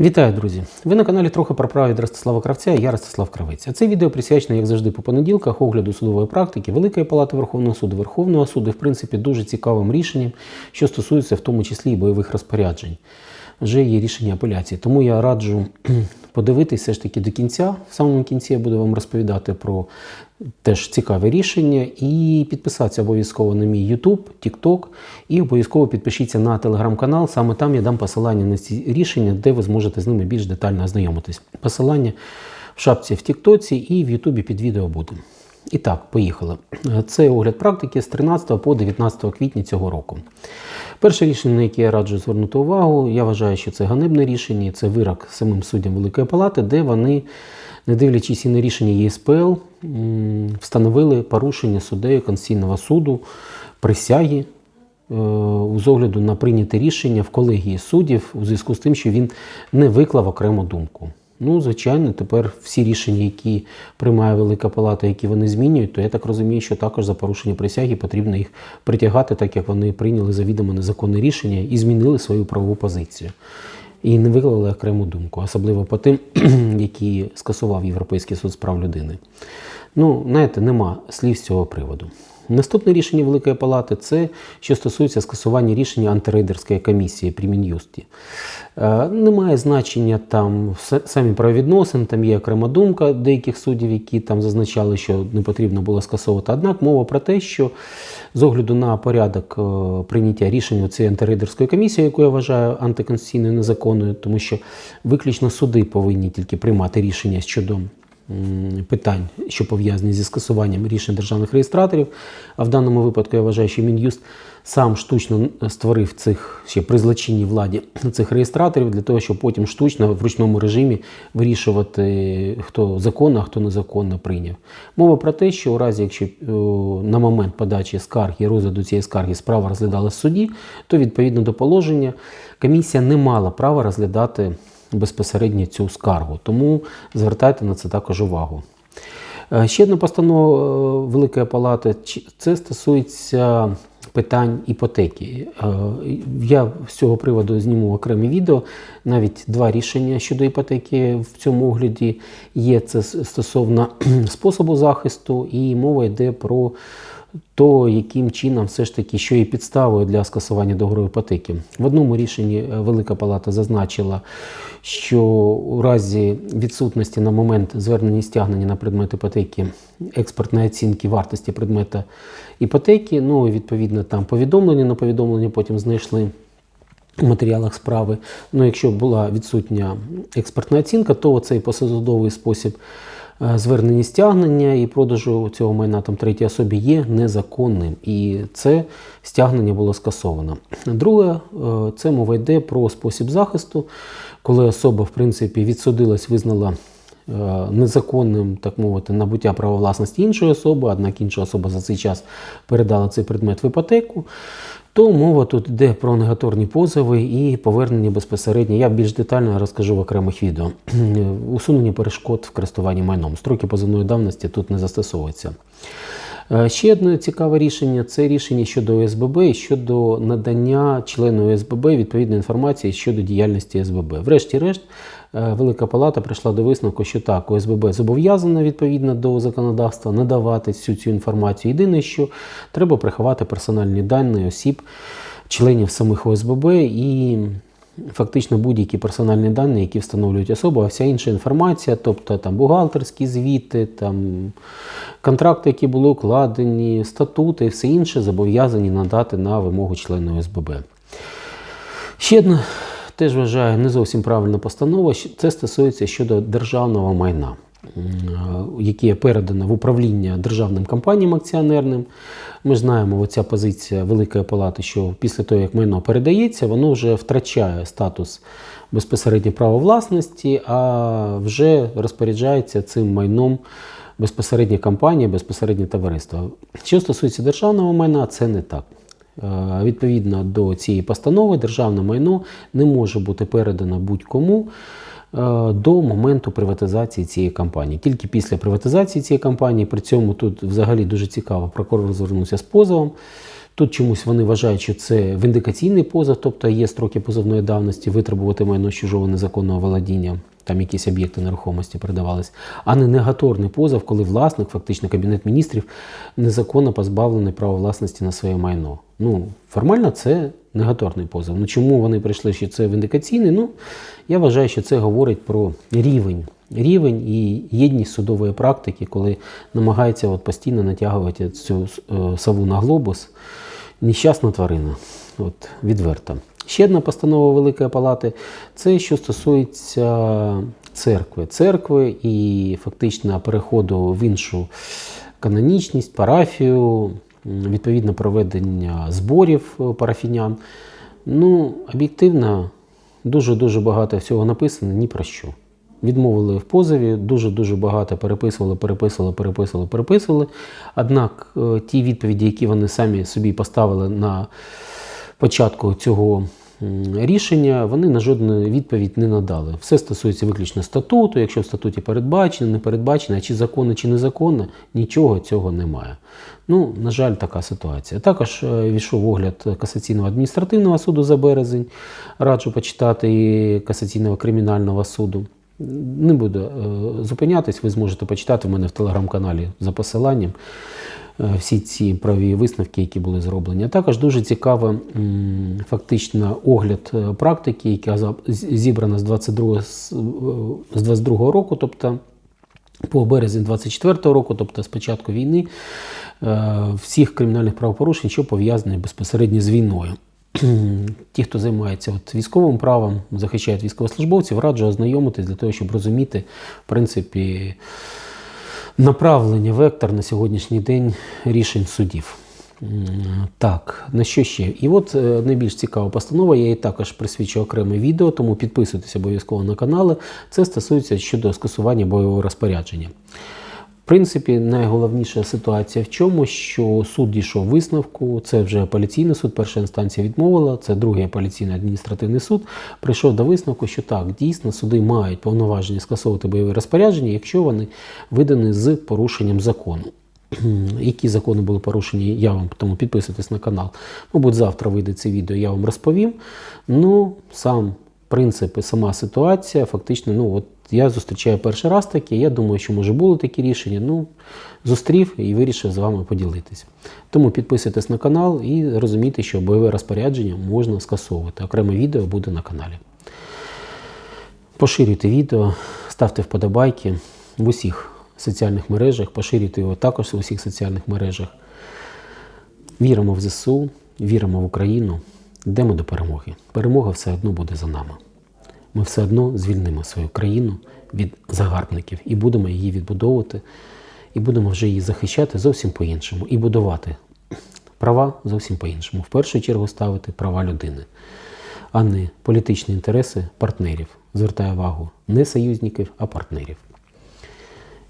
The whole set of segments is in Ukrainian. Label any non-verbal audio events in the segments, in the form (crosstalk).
Вітаю, друзі! Ви на каналі трохи про право від Ростислава Кравця я Ростислав Кравець. А це відео присвячено, як завжди, по понеділках огляду судової практики Великої Палати Верховного суду, Верховного суду, і, в принципі, дуже цікавим рішенням, що стосується в тому числі і бойових розпоряджень. Вже є рішення апеляції. Тому я раджу подивитися все ж таки до кінця. В самому кінці я буду вам розповідати про теж цікаве рішення. І підписатися обов'язково на мій YouTube, TikTok і обов'язково підпишіться на телеграм-канал. Саме там я дам посилання на ці рішення, де ви зможете з ними більш детально ознайомитись. Посилання в шапці в Тіктоці і в Ютубі під відео буде. І так, поїхали. Це огляд практики з 13 по 19 квітня цього року. Перше рішення, на яке я раджу звернути увагу, я вважаю, що це ганебне рішення, це вирок самим суддям Великої Палати, де вони, не дивлячись і на рішення ЄСПЛ, встановили порушення суддею Конституційного суду присяги е, з огляду на прийняте рішення в колегії суддів у зв'язку з тим, що він не виклав окрему думку. Ну, звичайно, тепер всі рішення, які приймає Велика Палата, які вони змінюють, то я так розумію, що також за порушення присяги потрібно їх притягати, так як вони прийняли завідомо незаконне рішення і змінили свою правову позицію. І не виклали окрему думку, особливо по тим, (clears throat) які скасував Європейський суд з прав людини. Ну, знаєте, нема слів з цього приводу. Наступне рішення Великої Палати це що стосується скасування рішення антирейдерської комісії при Мін'юсті. Е, Немає значення там самі правовідносин, там є окрема думка деяких суддів, які там зазначали, що не потрібно було скасовувати. Однак мова про те, що з огляду на порядок е, прийняття рішення цієї антирейдерської комісії, яку я вважаю антиконституційною незаконною, тому що виключно суди повинні тільки приймати рішення щодо питань, що пов'язані зі скасуванням рішень державних реєстраторів. А в даному випадку я вважаю, що Мін'юст сам штучно створив цих ще при злочинній владі (clears throat) цих реєстраторів для того, щоб потім штучно в ручному режимі вирішувати, хто законно, а хто незаконно прийняв. Мова про те, що у разі, якщо на момент подачі скарги розгляду цієї скарги справа розглядалась в суді, то відповідно до положення комісія не мала права розглядати безпосередньо цю скаргу. Тому звертайте на це також увагу. Е, Ще одна постанова е, Великої Палати це стосується питань іпотеки. Е, Я з цього приводу зніму окреме відео. Навіть два рішення щодо іпотеки в цьому огляді є. Це стосовно (clears throat) способу захисту, і мова йде про то, яким чином все ж таки, що є підставою для скасування договору іпотеки. В одному рішенні е, Велика Палата зазначила, що у разі відсутності на момент звернення і стягнення на предмет іпотеки експертної оцінки вартості предмета іпотеки, ну і відповідно там повідомлення на повідомлення потім знайшли у матеріалах справи. Ну, якщо була відсутня експертна оцінка, то цей посадовий спосіб е, звернення стягнення і продажу цього майна там третій особі є незаконним. І це стягнення було скасовано. Друге, е, це мова йде про спосіб захисту, коли особа, в принципі, відсудилась, визнала е, незаконним, так мовити, набуття права власності іншої особи, однак інша особа за цей час передала цей предмет в іпотеку, то мова тут йде про негаторні позови і повернення безпосередньо. Я більш детально розкажу в окремих відео. (clears throat) Усунення перешкод в користуванні майном. Строки позивної давності тут не застосовуються. Е, Ще одне цікаве рішення це рішення щодо ОСББ і щодо надання члену ОСББ відповідної інформації щодо діяльності СББ. Врешті-решт, е, Велика Палата прийшла до висновку, що так, ОСББ зобов'язана відповідно до законодавства надавати всю цю інформацію. Єдине, що треба приховати персональні дані осіб, членів самих ОСББ і фактично будь-які персональні дані, які встановлюють особу, а вся інша інформація, тобто там бухгалтерські звіти, там контракти, які були укладені, статути все інше зобов'язані надати на вимогу члена ОСББ. Ще одна, теж вважаю, не зовсім правильна постанова. Це стосується щодо державного майна, яке передано в управління державним компаніям акціонерним. Ми знаємо, оця позиція Великої Палати, що після того, як майно передається, воно вже втрачає статус безпосередньо права власності, а вже розпоряджається цим майном безпосередня компанія, безпосереднє товариство. Що стосується державного майна, це не так. Е, Відповідно до цієї постанови, державне майно не може бути передано будь-кому е, до моменту приватизації цієї компанії. Тільки після приватизації цієї компанії, при цьому тут взагалі дуже цікаво, прокурор звернувся з позовом. Тут чомусь вони вважають, що це віндикаційний позов, тобто є строки позовної давності, витребувати майно чужого незаконного володіння, там якісь об'єкти нерухомості передавались, а не негаторний позов, коли власник, фактично кабінет міністрів, незаконно позбавлений права власності на своє майно. Ну, формально це негаторний позов. Ну чому вони прийшли, що це віндикаційний? Ну, я вважаю, що це говорить про рівень. Рівень і єдність судової практики, коли намагається от постійно натягувати цю е, сову на глобус. Нещасна тварина, от відверто. Ще одна постанова Великої Палати це що стосується церкви. Церкви і фактично переходу в іншу канонічність, парафію, м, відповідно проведення зборів е, парафінян. Ну, об'єктивно, дуже-дуже багато всього написано ні про що. Відмовили в позові, дуже-дуже багато переписували, переписували, переписували, переписували. Однак е, ті відповіді, які вони самі собі поставили на початку цього рішення, вони на жодну відповідь не надали. Все стосується виключно статуту. Якщо в статуті передбачено, не передбачено, а чи законно, чи незаконно, нічого цього немає. Ну, на жаль, така ситуація. Також е, війшов огляд касаційного адміністративного суду за березень. Раджу почитати і касаційного кримінального суду. Не буду е, зупинятись, ви зможете почитати в мене в телеграм-каналі за посиланням всі ці праві висновки, які були зроблені. Також дуже цікаво фактично огляд е, практики, яка зібрана з 22, з, е, 22 року, тобто по березень 24 року, тобто з початку війни, е, всіх кримінальних правопорушень, що пов'язані безпосередньо з війною. (clears throat) Ті, хто займається от військовим правом, захищають військовослужбовців, раджу ознайомитись для того, щоб розуміти, в принципі, направлення, вектор на сьогоднішній день рішень судів. Так, на що ще? І от е, найбільш цікава постанова, я її також присвячу окреме відео, тому підписуйтесь обов'язково на канали. Це стосується щодо скасування бойового розпорядження. Принципі, найголовніша ситуація в чому, що суд дійшов висновку, це вже апеляційний суд, перша інстанція відмовила, це другий апеляційний адміністративний суд. Прийшов до висновку, що так, дійсно суди мають повноваження скасовувати бойові розпорядження, якщо вони видані з порушенням закону. (clears throat) Які закони були порушені, я вам тому підписуйтесь на канал. Мабуть, завтра вийде це відео, я вам розповім. Ну, сам принцип і сама ситуація, фактично, ну от я зустрічаю перший раз таке. Я думаю, що може були такі рішення. Ну, зустрів і вирішив з вами поділитись. Тому підписуйтесь на канал і розумійте, що бойове розпорядження можна скасовувати. Окреме відео буде на каналі. Поширюйте відео, ставте вподобайки в усіх соціальних мережах, поширюйте його також в усіх соціальних мережах. Віримо в ЗСУ, віримо в Україну, йдемо до перемоги. Перемога все одно буде за нами. Ми все одно звільнимо свою країну від загарбників і будемо її відбудовувати, і будемо вже її захищати зовсім по-іншому і будувати права зовсім по-іншому. В першу чергу ставити права людини, а не політичні інтереси партнерів. Звертаю увагу не союзників, а партнерів.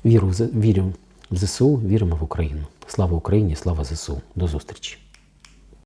Віру, вірю в ЗСУ, віримо в Україну. Слава Україні, слава ЗСУ. До зустрічі!